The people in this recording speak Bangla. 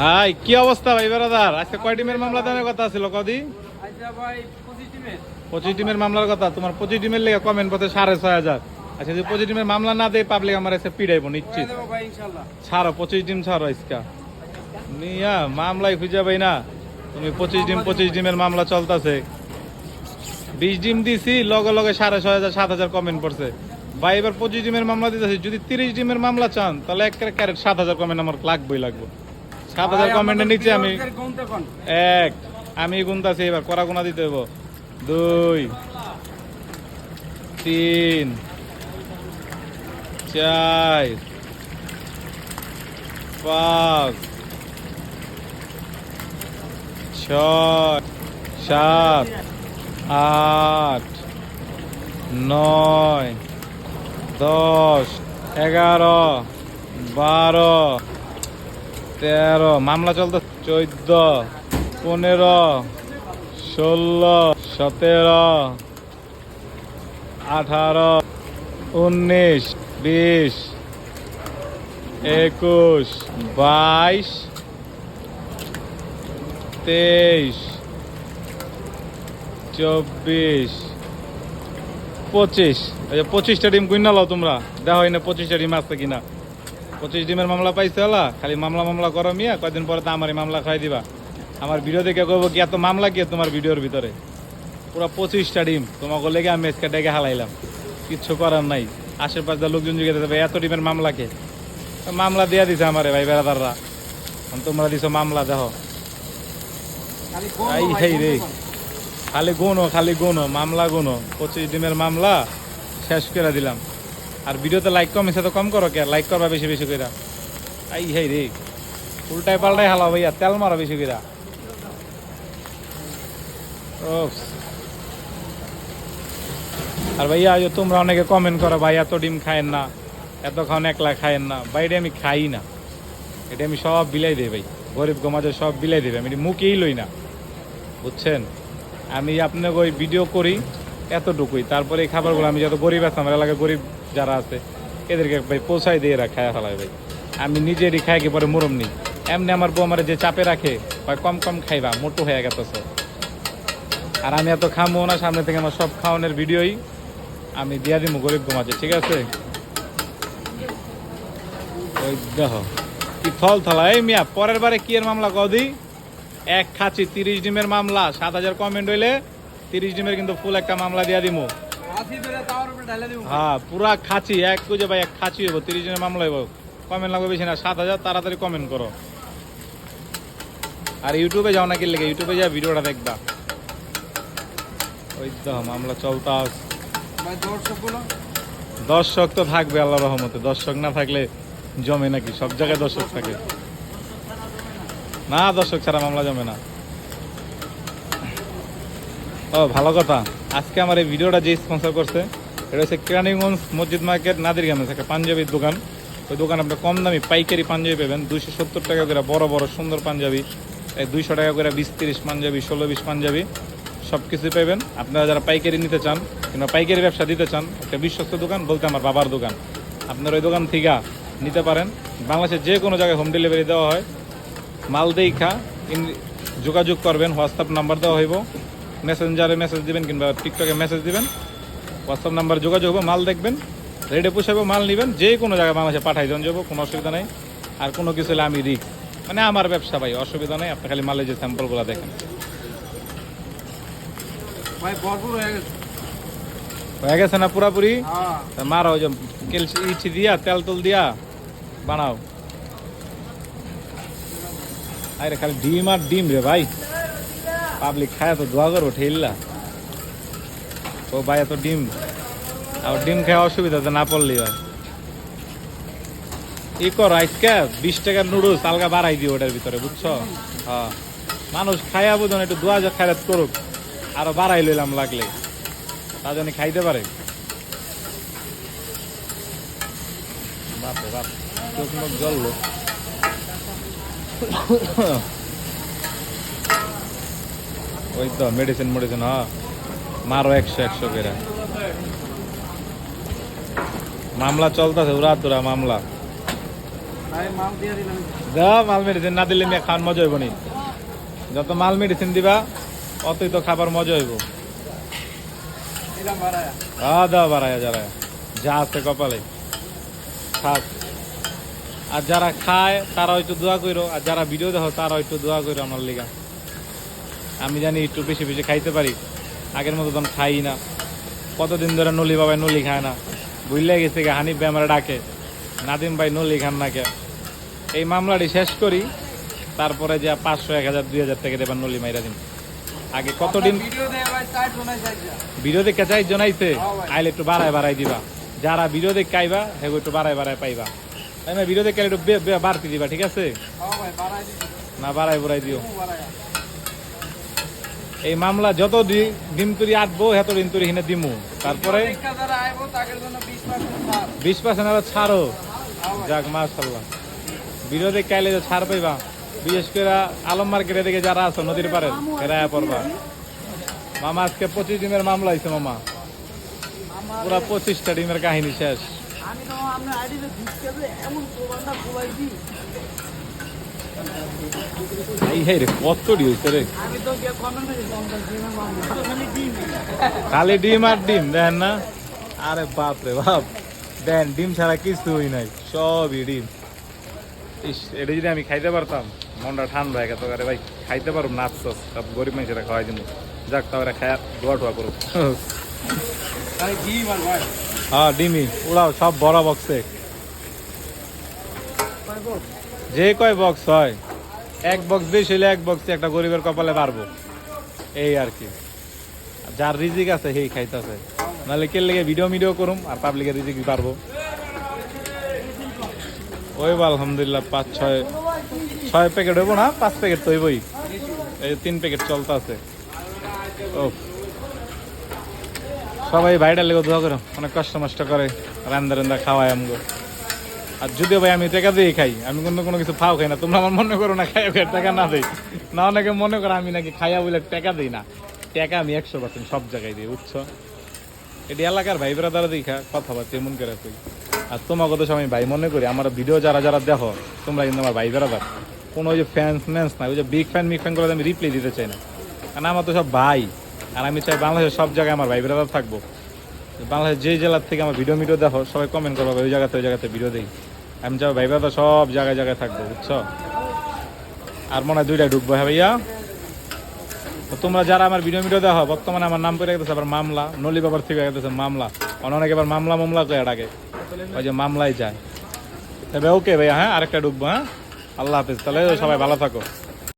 হাই কি অবস্থা ভাই বেড়াদার আজকে কয় টিমের মামলা দেওয়ার কথা ছিল কদি? আচ্ছা পঁচিশ টিমের। মামলার কথা তোমার পঁচিশ টিমের লেগে কমেন্ট পথে সাড়ে ছয় হাজার। আচ্ছা যদি পঁচিশ টিমের মামলা না দেয় পাবলিক আমার এসে পিড়াইবো নিশ্চিত। ভাই ছাড়ো পঁচিশ ডিম ছাড়ো ইসকা নিয়া মামলাই খুঁজে পাই না। তুমি পঁচিশ ডিম পঁচিশ ডিমের মামলা চলতেছে। বিশ ডিম দিছি লগে লগে সাড়ে ছয় হাজার সাত হাজার কমেন্ট পড়ছে। ভাই এবার পঁচিশ ডিমের মামলা দিতেছি যদি তিরিশ ডিমের মামলা চান তাহলে এক ক্যারেট সাত হাজার কমেন্ট আমার লাগবেই লাগবে। হাজার কমেন্টের নিচে আমি এক আমি গুনতাছি এবার করা গুণা দিতে হব দুই তিন চার পাঁচ ছয় সাত আট নয় দশ এগারো বারো তেরো, মামলা চলতে চোদ্দ, পনেরো, ষোলো, সতেরো, আঠারো, উনিশ, বিশ, একুশ, বাইশ, তেইশ, চব্বিশ, পঁচিশ। পঁচিশটা ডিম কিনা লাও তোমরা। দেখো না পঁচিশটা ডিম আসছে কিনা। পঁচিশ ডিমের মামলা পাইছে হলা খালি মামলা মামলা করো মিয়া কয়দিন পরে তো আমার মামলা খাই দিবা। আমার ভিডিও দেখে কবো কি এত মামলা কি তোমার ভিডিওর ভিতরে? পুরো পঁচিশটা ডিম তোমাকে লেগে আমি আজকে ডেকে হালাইলাম। কিচ্ছু করার নাই। আশেপাশে লোকজন জিজ্ঞেস দেবে এত ডিমের মামলা কে? মামলা দিয়া দিছে আমারে ভাই বেড়াদাররা। তোমরা দিছো মামলা দেখো। এই রে। খালি গুনো খালি গুনো মামলা গুনো পঁচিশ ডিমের মামলা শেষ করে দিলাম। আর ভিডিওতে লাইক কম এসে তো কম করো কে? লাইক করবা বেশি বেশি করে আই হেই রে। উল্টাই পাল্টাই হালা ভাইয়া, তেল মারা বেশি করে আর ভাইয়া তোমরা অনেকে কমেন্ট করো ভাই এত ডিম খায়েন না। এত খাওয়ান একলা খায়েন না। ভাই, এটা আমি খাই না। এটা আমি সব বিলাই দেই ভাই। গরিব গমাজে সব বিলাই দেবে। আমি মুখেই লই না। বুঝছেন? আমি আপনাকে ওই ভিডিও করি, এতটুকুই। তারপরে এই খাবারগুলো আমি যত গরিব আছে, আমার এলাকায় গরিব যারা আছে, এদেরকে ভাই পৌঁছাই দিয়ে এরা খায় ভাই। আমি নিজেরই খাই কি পরে মুরম নিই এমনি আমার বউ আমার যে চাপে রাখে, ভাই কম কম খাইবা, মোটো হয়ে গেছে আর আমি এত খামো না, সামনে থেকে আমার সব খাওয়ানোর ভিডিওই আমি দিয়া দিব গরিব গমাজে ঠিক আছে? ওই দেখো, কি থল থলা। এই মিয়া, পরের বারে কি এর মামলা কদি এক খাচ্ছি তিরিশ ডিমের মামলা, সাত হাজার কমেন্ট হইলে তিরিশ ডিমের কিন্তু ফুল একটা মামলা দিয়া দিমু। হ্যাঁ পুরা খাঁচি এক কুজে ভাই এক খাঁচি হইব তিরিশ জনের মামলা হইব। কমেন্ট লাগবে বেশি না সাত হাজার তাড়াতাড়ি কমেন্ট করো। আর ইউটিউবে যাও নাকি লেগে? ইউটিউবে যা ভিডিওটা দেখবা। ওই তো মামলা চলতা দর্শক তো থাকবে আল্লাহ রহমতে দর্শক না থাকলে জমে নাকি? সব জায়গায় দর্শক থাকে। না দর্শক ছাড়া মামলা জমে না। ও ভালো কথা। আজকে আমার এই ভিডিওটা যে স্পন্সর করছে, এটা হচ্ছে কেরানীগঞ্জ মসজিদ মার্কেট নাদিরগ্রামে একটা পাঞ্জাবির দোকান। ওই দোকান আপনি কম দামি পাইকারি পাঞ্জাবি পাবেন, দুইশো সত্তর টাকা করে বড় বড়, সুন্দর পাঞ্জাবি, এই দুইশো টাকা করে বিশ তিরিশ পাঞ্জাবি, ষোলো বিশ পাঞ্জাবি সব কিছুই পাবেন। আপনারা যারা পাইকারি নিতে চান কিংবা পাইকারি ব্যবসা দিতে চান, একটা বিশ্বস্ত দোকান বলতে আমার বাবার দোকান। আপনার ওই দোকান থেকে নিতে পারেন। বাংলাদেশের যে কোনো জায়গায় হোম ডেলিভারি দেওয়া হয়। মাল দেখা যোগাযোগ করবেন হোয়াটসঅ্যাপ নাম্বার দেওয়া হইব। মেসেঞ্জারে মেসেজ দিবেন কিংবা টিকটকে মেসেজ দিবেন। হোয়াটসঅ্যাপ নাম্বার যোগাযোগ হব মাল দেখবেন। রেডে পোষাবো মাল নেবেন। যে কোনো জায়গায় বাংলাদেশে পাঠাই জন যাব কোনো অসুবিধা নেই। আর কোনো কিছু হলে আমি রিক্স মানে আমার ব্যবসা ভাই অসুবিধা নেই। আপনি খালি মালের যে স্যাম্পলগুলো দেখেন। ভাই ভরপুর হয়ে গেছে। হয়ে গেছে না পুরাপুরি? হ্যাঁ। মারো ওই যে কেলসি ইচি দিয়া তেল তুল দিয়া বানাও। আরে খালি ডিম আর ডিম রে ভাই। পাবলিক খায় তো দোয়া করব ঠেললা ও ভাই, এত ডিম। আর ডিম খাওয়া অসুবিধা তো না পড়লেই হয়। ই কর, আজকে বিশ টাকার নুডলস আলগা বাড়াই দিও ওটার ভিতরে, বুঝছ? হ্যাঁ। মানুষ খায়া বুঝুন একটু দোয়া যা খায়াত করুক। আরও বাড়াই লইলাম লাগলে। তা জানি খাইতে পারে। বাপরে বাপ, চোখ মুখ ওই তো মেডিসিন মেডিসিন হ। মারো একশো একশো করে। মামলা চলতেছে, উড়া তুরা মামলা। ভাই মাল দাও মেডিসিন না দিলে নিয়ে খাওয়ার মজা হইব নি। যত মাল মেডিসিন দিবা, অতই তো খাবার মজা হইব। খাওয়া দাওয়া বাড়ায় যারা যা আছে কপালে। খাস আর যারা খায়, তারা একটু দোয়া করো আর যারা ভিডিও দেখো, তারা একটু দোয়া করো আমার লিগা। আমি জানি একটু বেশি বেশি খাইতে পারি। আগের মতো তখন খাই না। কতদিন ধরে নলি বাবাই নলি খায় না। বুঝলে গেছে গে হানিফ ভাই আমার ডাকে। নাদিম ভাই নলি খান না কে? এই মামলাটি শেষ করি। তারপরে যে পাঁচশো এক হাজার দুই হাজার টাকা দেবার নলি মাইরা দিন আগে কতদিন ভিডিও জনাই দেখে চাই জনাইছে। হ্যাঁ আইলে একটু বাড়ায় বাড়াই দিবা। যারা ভিডিও দেখে আইবা সেগুলো একটু বাড়ায় বাড়ায় পাইবা। তাই না ভিডিও দেখে একটু বাড়তি দিবা ঠিক আছে? হ্যাঁ না বাড়াই বাড়াই দিও। এই মামলা যত দিন তুরি আটবো, এত দিন তুরি হিনে দিমু। তারপরে বিশ পার্সেন্ট আবার ছাড়ো। যাক ভিডিও দেখে আইলে যে ছাড় পাইবা, বিশেষ করে আলম মার্কেটে দিকে যারা আছো, নদীর পারে ফেরায় পড়বা। মামা, আজকে পঁচিশ দিনের মামলা হয়েছে মামা। পুরা পঁচিশটা ডিমের কাহিনী শেষ। কত ডি হয়েছে রে। খালি ডিম আর ডিম দেখেন না? আরে বাপ রে বাপ। দেন ডিম ছাড়া কিছুই নাই সবই ডিম। ইস এটা যদি আমি খাইতে পারতাম মনটা ঠান্ডা হয়ে গেত আরে ভাই খাইতে পারব না আফসোস। সব গরিব মানুষেরা খাওয়াই দিব যাক তাহলে খায়া দোয়া টোয়া করুক। হ্যাঁ ডিমি উড়াও সব বড় বক্সে যে কয় বক্স হয়। এক বক্স বেশি হলে এক বক্সে একটা গরিবের কপালে পারব এই আর কি। যার রিজিক আছে, সেই খাইতেছে। নাহলে কে লেগে ভিডিও মিডিও করুম, আর পাবলিকের রিজিক পারব ওই আলহামদুলিল্লাহ, পাঁচ, ছয় ছয় প্যাকেট হইব না, পাঁচ প্যাকেট তো হইবই। এই তিন প্যাকেট চলতে আছে ও। সবাই ভাইটার লেগে দোয়া করো, অনেক কষ্ট মষ্ট করে, রান্দা রান্দা খাওয়ায় আমগো। আর যদিও ভাই, আমি টাকা দিয়ে খাই, আমি কোনো কোনো কিছু ফাও খাই না। তোমরা আমার মনে করো না খাই টাকা না দেই। না, অনেকে মনে করো আমি নাকি খাইয়া বলে টাকা দিই না। টাকা আমি একশো পার্সেন্ট সব জায়গায় দিই, বুঝছ? এটি এলাকার ভাই বেড়া দেখা, কথাবার্তা এমন করে তুই আর তোমাকে তো সবাই ভাই মনে করি, আমার ভিডিও যারা যারা দেখো, তোমরা কিন্তু আমার ভাই বেড়াদার কোনো ওই যে ফ্যান্স ম্যান্স না ওই যে বিগ ফ্যান মিগ ফ্যান করে আমি রিপ্লাই দিতে চাই না। কারণ আমার তো সব ভাই। আর আমি চাই বাংলাদেশের সব জায়গায় আমার ভাই বেড়াদার থাকব। বাংলাদেশের যে জেলার থেকে আমার ভিডিও মিডিও দেখো, সবাই কমেন্ট করব, ওই জায়গাতে ওই জায়গাতে ভিডিও দিই। আমি চাই ভাই তো সব জায়গায় জায়গায় থাকব, বুঝছ? আর মনে হয় দুইটা ঢুকবো হ্যাঁ ভাইয়া? তোমরা যারা আমার ভিডিও ভিডিও দেখো, বর্তমানে আমার নাম করে গেছে আবার মামলা, নলি বাবার থেকে গেছে মামলা। অনেক এবার মামলা মামলা করে ডাকে, ওই যে মামলায় যায়। তবে ওকে ভাইয়া হ্যাঁ আরেকটা ঢুকবো হ্যাঁ? আল্লাহ হাফিজ, তাহলে সবাই ভালো থাকো।